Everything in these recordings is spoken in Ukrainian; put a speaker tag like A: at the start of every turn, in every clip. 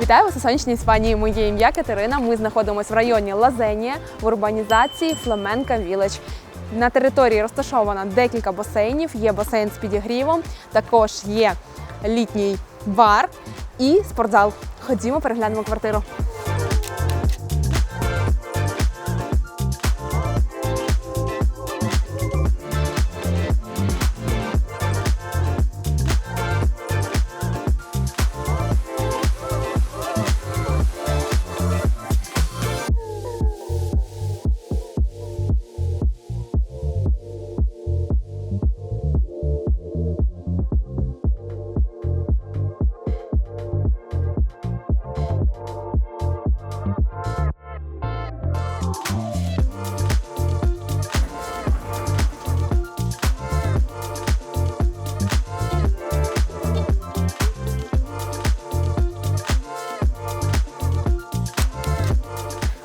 A: Вітаю вас у сонячній Іспанії. Моє ім'я Катерина. Ми знаходимося в районі Лазенія в урбанізації Фламенка Вілич. На території розташовано декілька басейнів. Є басейн з підігрівом, також є літній бар і спортзал. Ходімо, переглянемо квартиру.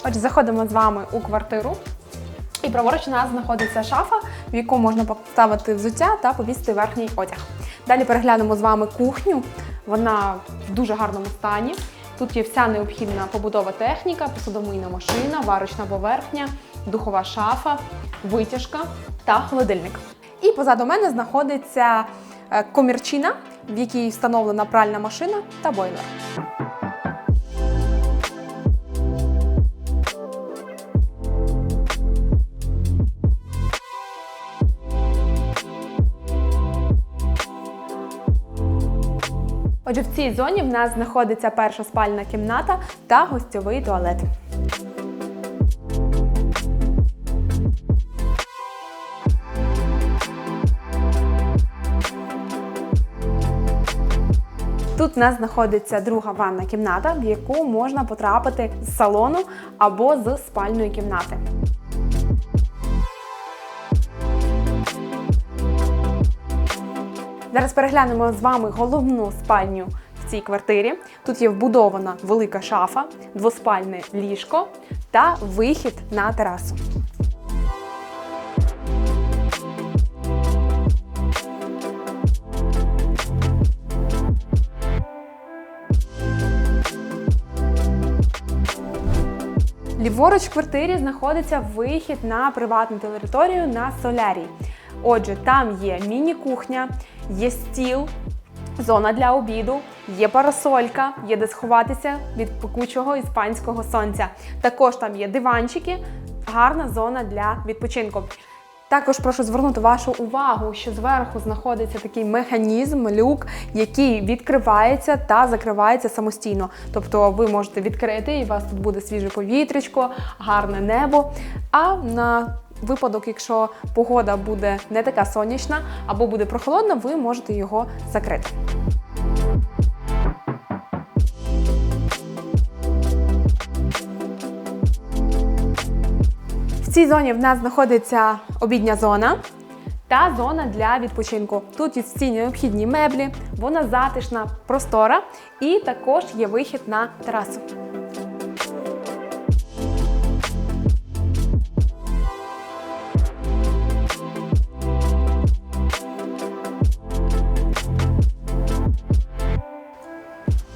A: Отже, заходимо з вами у квартиру. І праворуч у нас знаходиться шафа, в яку можна поставити взуття та повісити верхній одяг. Далі переглянемо з вами кухню. Вона в дуже гарному стані. Тут є вся необхідна побудова техніка, посудомийна машина, варочна поверхня, духова шафа, витяжка та холодильник. І позаду мене знаходиться е, комірчина, в якій встановлена пральна машина та бойлер. Отже, в цій зоні в нас знаходиться перша спальна кімната та гостьовий туалет. Тут в нас знаходиться друга ванна кімната, в яку можна потрапити з салону або з спальної кімнати. Зараз переглянемо з вами головну спальню в цій квартирі. Тут є вбудована велика шафа, двоспальне ліжко та вихід на терасу. Ліворуч в квартирі знаходиться вихід на приватну територію на солярій. Отже, там є міні-кухня, є стіл, зона для обіду, є парасолька, є де сховатися від пекучого іспанського сонця. Також там є диванчики, гарна зона для відпочинку. Також прошу звернути вашу увагу, що зверху знаходиться такий механізм, люк, який відкривається та закривається самостійно. Тобто ви можете відкрити, і у вас тут буде свіже повітрячко, гарне небо. А на випадок, якщо погода буде не така сонячна або буде прохолодна, ви можете його закрити. В цій зоні в нас знаходиться обідня зона та зона для відпочинку. Тут є всі необхідні меблі, вона затишна, простора і також є вихід на терасу.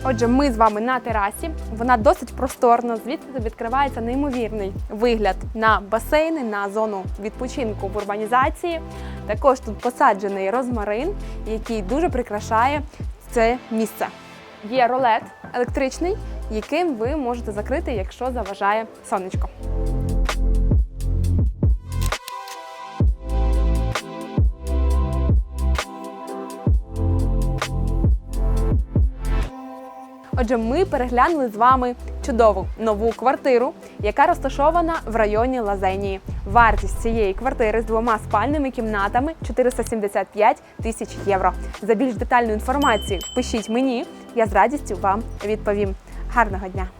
A: Отже, ми з вами на терасі. Вона досить просторна. Звідси відкривається неймовірний вигляд на басейни, на зону відпочинку в урбанізації. Також тут посаджений розмарин, який дуже прикрашає це місце. Є ролет електричний, яким ви можете закрити, якщо заважає сонечко. Отже, ми переглянули з вами чудову нову квартиру, яка розташована в районі Лазенії. Вартість цієї квартири з двома спальними кімнатами 475 тисяч євро. За більш детальну інформацію пишіть мені, я з радістю вам відповім. Гарного дня!